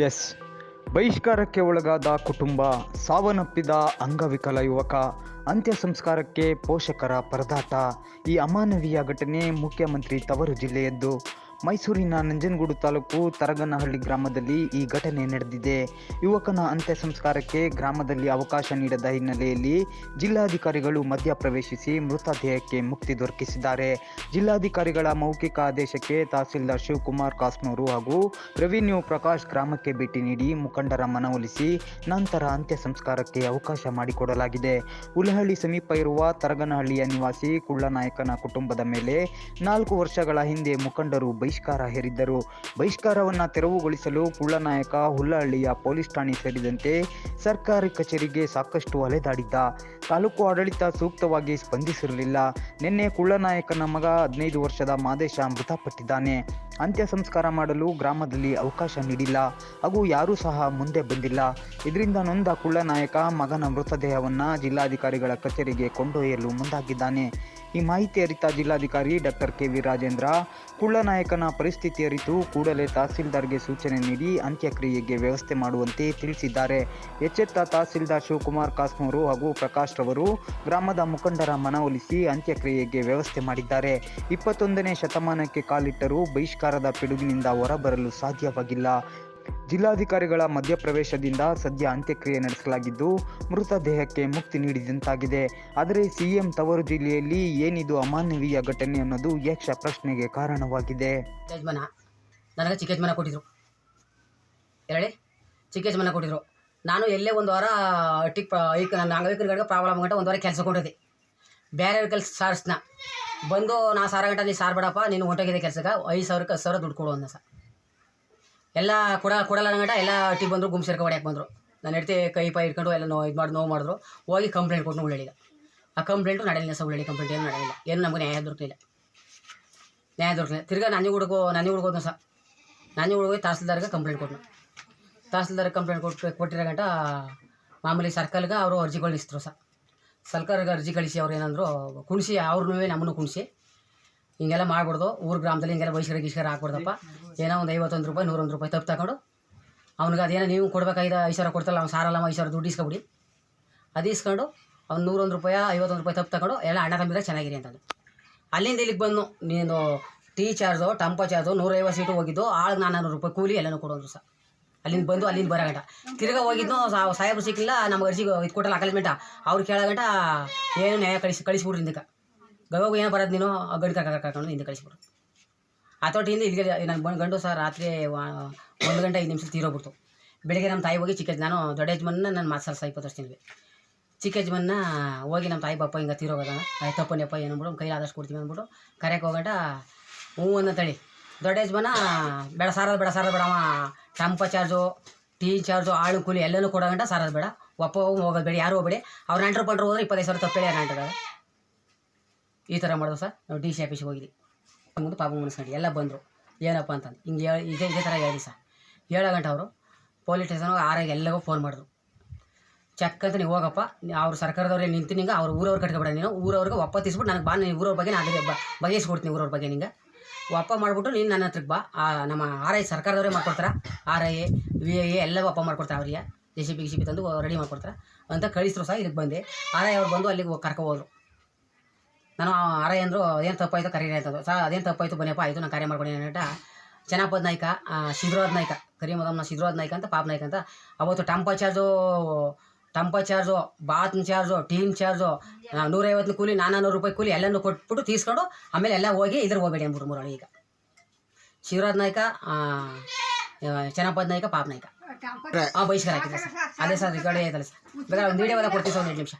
S. ಬಹಿಷ್ಕಾರಕ್ಕೆ ಒಳಗಾದ ಕುಟುಂಬ ಸಾವನ್ನಪ್ಪಿದ ಅಂಗವಿಕಲ ಯುವಕ, ಅಂತ್ಯ ಸಂಸ್ಕಾರಕ್ಕೆ ಪೋಷಕರ ಪರದಾಟ. ಈ ಅಮಾನವೀಯ ಘಟನೆ ಮುಖ್ಯಮಂತ್ರಿ ತವರು ಜಿಲ್ಲೆಯದ್ದು. ಮೈಸೂರಿನ ನಂಜನಗೂಡು ತಾಲೂಕು ತರಗನಹಳ್ಳಿ ಗ್ರಾಮದಲ್ಲಿ ಈ ಘಟನೆ ನಡೆದಿದೆ. ಯುವಕನ ಅಂತ್ಯ ಸಂಸ್ಕಾರಕ್ಕೆ ಗ್ರಾಮದಲ್ಲಿ ಅವಕಾಶ ನೀಡದ ಹಿನ್ನೆಲೆಯಲ್ಲಿ ಜಿಲ್ಲಾಧಿಕಾರಿಗಳು ಮಧ್ಯಪ್ರವೇಶಿಸಿ ಮೃತದೇಹಕ್ಕೆ ಮುಕ್ತಿ ದೊರಕಿಸಿದ್ದಾರೆ. ಜಿಲ್ಲಾಧಿಕಾರಿಗಳ ಮೌಖಿಕ ಆದೇಶಕ್ಕೆ ತಹಸೀಲ್ದಾರ್ ಶಿವಕುಮಾರ್ ಕಾಸ್ನೂರು ಹಾಗೂ ರೆವಿನ್ಯೂ ಪ್ರಕಾಶ್ ಗ್ರಾಮಕ್ಕೆ ಭೇಟಿ ನೀಡಿ ಮುಖಂಡರ ಮನವೊಲಿಸಿ ನಂತರ ಅಂತ್ಯ ಸಂಸ್ಕಾರಕ್ಕೆ ಅವಕಾಶ ಮಾಡಿಕೊಡಲಾಗಿದೆ. ಉಲಹಳ್ಳಿ ಸಮೀಪ ಇರುವ ತರಗನಹಳ್ಳಿಯ ನಿವಾಸಿ ಕುಳ್ಳನಾಯಕನ ಕುಟುಂಬದ ಮೇಲೆ ನಾಲ್ಕು ವರ್ಷಗಳ ಹಿಂದೆ ಮುಖಂಡರು ಬಹಿಷ್ಕಾರ ಹೇರಿದ್ದರು. ಬಹಿಷ್ಕಾರವನ್ನು ತೆರವುಗೊಳಿಸಲು ಕುಳ್ಳನಾಯಕ ಹುಲ್ಲಹಳ್ಳಿಯ ಪೊಲೀಸ್ ಠಾಣೆ ಸೇರಿದಂತೆ ಸರ್ಕಾರಿ ಕಚೇರಿಗೆ ಸಾಕಷ್ಟು ಅಲೆದಾಡಿದ್ದ. ತಾಲೂಕು ಆಡಳಿತ ಸೂಕ್ತವಾಗಿ ಸ್ಪಂದಿಸಿರಲಿಲ್ಲ. ನಿನ್ನೆ ಕುಳ್ಳನಾಯಕನ ಮಗ ಹದಿನೈದು ವರ್ಷದ ಮಾದೇಶ ಮೃತಪಟ್ಟಿದ್ದಾನೆ. ಅಂತ್ಯ ಸಂಸ್ಕಾರ ಮಾಡಲು ಗ್ರಾಮದಲ್ಲಿ ಅವಕಾಶ ನೀಡಿಲ್ಲ. ಹಾಗೂ ಯಾರೂ ಸಹ ಮುಂದೆ ಬಂದಿಲ್ಲ. ಇದರಿಂದ ನೊಂದ ಕುಳ್ಳನಾಯಕ ಮಗನ ಮೃತದೇಹವನ್ನು ಜಿಲ್ಲಾಧಿಕಾರಿಗಳ ಕಚೇರಿಗೆ ಕೊಂಡೊಯ್ಯಲು ಮುಂದಾಗಿದ್ದಾನೆ. ಈ ಮಾಹಿತಿ ಅರಿತ ಜಿಲ್ಲಾಧಿಕಾರಿ ಡಾಕ್ಟರ್ ಕೆ ವಿ ರಾಜೇಂದ್ರ. ಕುಳ್ಳನಾಯಕನ ಪರಿಸ್ಥಿತಿ ಅರಿತು ಕೂಡಲೇ ತಹಸೀಲ್ದಾರ್ಗೆ ಸೂಚನೆ ನೀಡಿ ಅಂತ್ಯಕ್ರಿಯೆಗೆ ವ್ಯವಸ್ಥೆ ಮಾಡುವಂತೆ ತಿಳಿಸಿದ್ದಾರೆ. ಎಚ್ಚೆತ್ತ ತಹಸೀಲ್ದಾರ್ ಶಿವಕುಮಾರ್ ಕಾಸ್ಮೂರು ಹಾಗೂ ಪ್ರಕಾಶ್ ರವರು ಗ್ರಾಮದ ಮುಖಂಡರ ಮನವೊಲಿಸಿ ಅಂತ್ಯಕ್ರಿಯೆಗೆ ವ್ಯವಸ್ಥೆ ಮಾಡಿದ್ದಾರೆ. ಇಪ್ಪತ್ತೊಂದನೇ ಶತಮಾನಕ್ಕೆ ಕಾಲಿಟ್ಟರೂ ಬಹಿಷ್ಕಾರದ ಪಿಡುಗಿನಿಂದ ಹೊರಬರಲು ಸಾಧ್ಯವಾಗಿಲ್ಲ. ಜಿಲ್ಲಾಧಿಕಾರಿಗಳ ಮಧ್ಯಪ್ರವೇಶದಿಂದ ಸದ್ಯ ಅಂತ್ಯಕ್ರಿಯೆ ನಡೆಸಲಾಗಿದ್ದು ಮೃತದೇಹಕ್ಕೆ ಮುಕ್ತಿ ನೀಡಿದಂತಾಗಿದೆ. ಆದರೆ ಸಿಎಂ ತವರು ಜಿಲ್ಲೆಯಲ್ಲಿ ಏನಿದು ಅಮಾನವೀಯ ಘಟನೆ ಅನ್ನೋದು ಯಕ್ಷ ಪ್ರಶ್ನೆಗೆ ಕಾರಣವಾಗಿದೆ. ಯಜಮಾನ, ನನಗೆ ಚಿಕ್ಕ ಕೊಟ್ಟಿದ್ರು. ಹೇಳಿ, ಚಿಕ್ಕ ಕೊಟ್ಟಿದ್ರು. ನಾನು ಎಲ್ಲೇ ಒಂದು ವಾರ ಟಿಕ್ ಐಕ್, ನನ್ನ ಅಂಗವಿಕಲಗಳಿಗೆ ಪ್ರಾಬ್ಲಮ್ ಗಂಟೆ ಒಂದು ವಾರ ಕೆಲಸ ಕೊಟ್ಟಿದ್ದೆ. ಬೇರೆ ಕೆಲಸ ಸಾರಿಸ್ನ. ಬಂದು, ನಾ ಸಾರ ಗಂಟೆ ನೀ ಸಾರ್ ಬೇಡಪ್ಪ ನೀನು ಹೊಂಟೋಗಿದೆ ಕೆಲಸಕ್ಕೆ, ಐದು ಸಾವಿರಕ್ಕೆ ಸಾವಿರ ದುಡ್ಡು ಕೊಡು ಸರ್. ಎಲ್ಲ ಕೊಡ, ಕೊಡಲ್ಲ ಗಂಟ ಎಲ್ಲ ಅಟ್ಟಿಗೆ ಬಂದರು ಗುಂಪು ಸೇರ್ಕೊಂಡು ಹೊಡ್ಯಾಕೆ ಬಂದರು. ನಾನು ಹೆಡ್ತಿ ಕೈ ಪೈ ಇಟ್ಕೊಂಡು ಎಲ್ಲ ನೋ, ಇದು ಮಾಡಿ, ನೋವು ಮಾಡಿದ್ರು. ಹೋಗಿ ಕಂಪ್ಲೇಂಟ್ ಕೊಟ್ಟು ಹೇಳಿದ ಆ ಕಂಪ್ಲೇಂಟು ನಡೆಯಲಿಲ್ಲ ಸರ್ ಹೇಳಿ ಕಂಪ್ಲೇಂಟ್, ಏನು ನಡೆಯಲಿಲ್ಲ. ಏನು ನಮಗೆ ನ್ಯಾಯ ದೊರಕಲಿಲ್ಲ. ನ್ಯಾಯ ದೊರಕಲಿಲ್ಲ. ತಿರ್ಗಾ ನಾನು ಹುಡುಗೋ ನಾನು ಹುಡುಗೋದು ಸಹ ನಾನು ಹುಡುಗ ತಹಸೀಲ್ದಾರ್ಗೆ ಕಂಪ್ಲೇಂಟ್ ಕೊಟ್ಟನು ತಹಸೀಲ್ದಾರ್ಗೆ ಕಂಪ್ಲೇಂಟ್ ಕೊಟ್ಟು ಕೊಟ್ಟಿರೋ ಗಂಟ ಮಾಮೂಲಿ ಸರ್ಕಲ್ಗೆ ಅವರು ಅರ್ಜಿ ಕಳಿಸಿದ್ರು ಸಹ ಸರ್ಕಾರಕ್ಕೆ ಅರ್ಜಿ ಕಳಿಸಿ ಅವ್ರು ಏನಂದ್ರು, ಕುಣಿಸಿ ಅವ್ರನ್ನೂ ನಮ್ಮನ್ನು ಕುಣಿಸಿ. ಹಿಂಗೆಲ್ಲ ಮಾಡ್ಬಿಡ್ದು ಊರು ಗ್ರಾಮದಲ್ಲಿ ಹಿಂಗೆಲ್ಲ ಬೈಸ್ಕರ ಗೀಶ್ಕರ ಹಾಕ್ಬಿಡ್ದಪ್ಪ ಏನೋ ಒಂದು ಐವತ್ತೊಂದು ರೂಪಾಯಿ, ನೂರೊಂದು ರೂಪಾಯಿ ತಪ್ಪು ತಗೊಂಡು ಅವ್ನಿಗೆ ಅದೇನೋ ನೀವು ಕೊಡ್ಬೇಕಾಗಿದ್ದ ಐದು ಸಾವಿರ ಕೊಡ್ತಲ್ಲ, ಅವ್ನು ಸಾರಲ್ಲ, ಐದು ಸಾವಿರ ದುಡ್ಡು ಇಸ್ಕೊಬಿಡಿ. ಅದು ಇಸ್ಕೊಂಡು ಅವ್ನು ನೂರೊಂದು ರೂಪಾಯಿ, ಐವತ್ತೊಂದು ರೂಪಾಯಿ ತಪ್ಪು ತಗೊಂಡು ಎಲ್ಲ ಹಣ ತಂಬಿದ್ರೆ ಚೆನ್ನಾಗಿರಿ ಅಂತಂದು ಅಲ್ಲಿಂದ ಇಲ್ಲಿಗೆ ಬಂದು ನೀನು ಟೀ ಚಾರ್ಜು, ಟಂಪ ಚಾರ್ಜು, ನೂರೈವತ್ತು ಸೀಟು ಹೋಗಿದ್ದು ಆಳು ನಾನ್ನೂರು ರೂಪಾಯಿ ಕೂಲಿ ಎಲ್ಲನೂ ಕೊಡೋದು ಸರ್ ಅಲ್ಲಿಂದ ಬಂದು ಅಲ್ಲಿಂದ ಬರಗಂಟ ತಿರ್ಗಾ ಹೋಗಿದ್ದು ಸಾ- ಸಾಹೇಬ್ರು ಸಿಕ್ಕಿಲ್ಲ, ನಮ್ಗೆ ಅರ್ಜಿಗೆ ಇದು ಕೊಟ್ಟಲ್ಲ ಅಕಲ್ಮೆಂಟ ಅವ್ರು ಕೇಳೋ ಗಂಟ, ಏನು ನ್ಯಾಯ ಕಳಿಸಿ, ಕಳಿಸ್ಬಿಡ್ರಿ ಹಿಂದಕ್ಕೆ. ಗವಾಗ ಏನೋ ಬರೋದು ನೀನು? ಗಡಿ ಕರ್ಕ ಕರ್ಕೊಂಡು ಹಿಂದೆ ಕಳಿಸ್ಬಿಡು. ಹತೋಟಿಯಿಂದ ಇಲ್ಲಿಗೆ ನಾನು ಬಂದು ಗಂಡು ಸರ್ ರಾತ್ರಿ ಒಂದು ಗಂಟೆ ಐದು ನಿಮಿಷ ತೀರೋಗ್ಬಿಡ್ತು. ಬೆಳಿಗ್ಗೆ ನಮ್ಮ ತಾಯಿ ಹೋಗಿ ಚಿಕ್ಕ ನಾನು ದೊಡ್ಡ ಯಜಮಾನ ನಾನು ಮಾತ್ಸಲ್ಸ ಇಪ್ಪತ್ತು ವರ್ಷದಿಂದ ಚಿಕ್ಕ ಯಜಮಾನ ಹೋಗಿ ನಮ್ಮ ತಾಯಿ ಪಪ್ಪ ಹಿಂಗೆ ತೀರೋಗೋದ. ಆಯ್ತು ತಪ್ಪನಪ್ಪ ಏನು ಅಂದ್ಬಿಡು ಕೈ ಆದಷ್ಟು ಕೊಡ್ತೀವಿ ಅಂದ್ಬಿಟ್ಟು ಕರೆಯಕ್ಕೆ ಹೋಗಂಟ ಹ್ಞೂ ಅನ್ನೋ ತಳಿ ದೊಡ್ಡ ಯಜಮಾನ, ಬೇಡ ಸಾರದು ಬೇಡ, ಸಾರದು ಬೇಡವ ಟಂಪ ಚಾರ್ಜು, ಟೀ ಚಾರ್ಜು ಆಳು ಕೂಲಿ ಎಲ್ಲನೂ ಕೊಡೋಗಂಟ ಸಾರದು ಬೇಡ. ಒಪ್ಪ ಹೋಗಿ ಹೋಗೋದು ಬೇಡ, ಯಾರು ಹೋಗಬೇಡಿ. ಅವ್ರು ನೆಂಟ್ರು ಪಂಟ್ರು ಹೋದ್ರೆ ಇಪ್ಪತ್ತೈದು ಸಾವಿರ ತಪ್ಪೇಳಿ ನಂಟ್ರ ಈ ಥರ ಮಾಡಿದ್ರು ಸರ್. ನಾವು ಡಿ ಸಿ ಆಫೀಸ್ಗೆ ಹೋಗಿದ್ವಿ. ಮುಂದೆ ಪಾಪ ಮುನ್ಸ್ಕೊಂಡು ಎಲ್ಲ ಬಂದರು. ಏನಪ್ಪ ಅಂತಂದು, ಹಿಂಗೆ ಹೇಳಿ, ಇದೇ ಇದೇ ಥರ ಹೇಳಿ ಸರ್. ಏಳು ಗಂಟೆ ಅವರು ಪೊಲೀಸ್ ಸ್ಟೇಷನ್ ಆರಾಗ ಎಲ್ಲವೂ ಫೋನ್ ಮಾಡಿದ್ರು. ಚೆಕ್ ಅಂತ ನೀವು ಹೋಗಪ್ಪ ಅವ್ರು ಸರ್ಕಾರದವ್ರೇ ನಿಂತು ನಿಂಗೆ, ಅವ್ರ ಊರವ್ರು ಕಟ್ಕೊಬೇಡ ನೀನು, ಊರವ್ರಿಗೆ ಒಪ್ಪ ತಿಸ್ಬಿಟ್ಟು ನನಗೆ ಬಾ ನೀನು ಊರವ್ರ ಬಗ್ಗೆ ನಾನು ಅದೇ ಬಗೆಸ್ಕೊಡ್ತೀನಿ ಊರವ್ರ ಬಗ್ಗೆ ನಿಂಗೆ. ಒಪ್ಪ ಮಾಡಿಬಿಟ್ಟು ನೀನು ನನ್ನ ಹತ್ರಕ್ಕೆ ಬಾ. ನಮ್ಮ ಆರ್ ಐ ಸರ್ಕಾರದವರೇ ಮಾಡ್ಕೊಡ್ತಾರೆ. R I A V I A ಎಲ್ಲ ಒಪ್ಪ ಮಾಡ್ಕೊಡ್ತಾರೆ ಅವ್ರಿಗೆ. ಜೆ ಸಿ ಬಿ, ಗಿ ಸಿ ಬಿ ತಂದು ರೆಡಿ ಮಾಡ್ಕೊಡ್ತಾರೆ. ಅಂತ ಕಳಿಸ್ರು ಸಹ ಇದಕ್ಕೆ ಬಂದೆ. ಆರ್ ಐ ಅವ್ರು ಬಂದು ಅಲ್ಲಿಗೆ ಕರ್ಕೊ ಹೋದ್ರು. ನಾನು ಅರ ಅಂದರು ಏನು ತಪ್ಪಾಯಿತು? ಕರೀರಿ ಅಂತಂದು ಸಾ ಅದೇನು ತಪ್ಪಾಯಿತು ಬನ್ನಿಯಪ್ಪ ಆಯಿತು ನಾನು ಕಾರ್ಯ ಮಾಡ್ಕೊಂಡು ಅಂತ ಚೆನ್ನಪ್ಪದ ನಾಯ್ಕ ಸಿದ್ರೋದ್ ನಾಯ್ಕ ಕರಿಮದಮ್ಮನ ಸಿದ್ರೋದ್ ನಾಯ್ಕ ಅಂತ ಪಾಪ ನಾಯ್ಕ ಅಂತ ಅವತ್ತು ಟಂಪ ಚಾರ್ಜು ಟಂಪ ಚಾರ್ಜು ಬಾತ್ ಚಾರ್ಜು ಟೀನ್ ಚಾರ್ಜು ನೂರೈವತ್ತು ಕೂಲಿ ನಾನ್ನೂರು ರೂಪಾಯಿ ಕೂಲಿ ಎಲ್ಲನೂ ಕೊಟ್ಬಿಟ್ಟು ತೀಸ್ಕೊಂಡು ಆಮೇಲೆ ಎಲ್ಲ ಹೋಗಿ ಇದ್ರ ಹೋಗ್ಬೇಡಿ ಅಂದ್ಬಿಟ್ಟು ಮೂರಳು ಈಗ. ಶಿವರಾಜ್ ನಾಯ್ಕ ಚೆನ್ನಪ್ಪದ ನಾಯ್ಕ ಪಾಪ ನಾಯ್ಕ. ಹಾಂ ಬಹಿಷ್ಕಾರ ಹಾಕಿದ್ದೆ ಸರ್. ಅದೇ ಸರ್ ರಿಕಾರ್ಡ್ ಆಯ್ತಲ್ಲ ಸರ್. ಬೇಕಾದ್ರೆ ಒಂದು ವೀಡಿಯೋ ಎಲ್ಲ ಕೊಡ್ತೀವಿ ಸರ್ ಒಂದು ನಿಮಿಷ.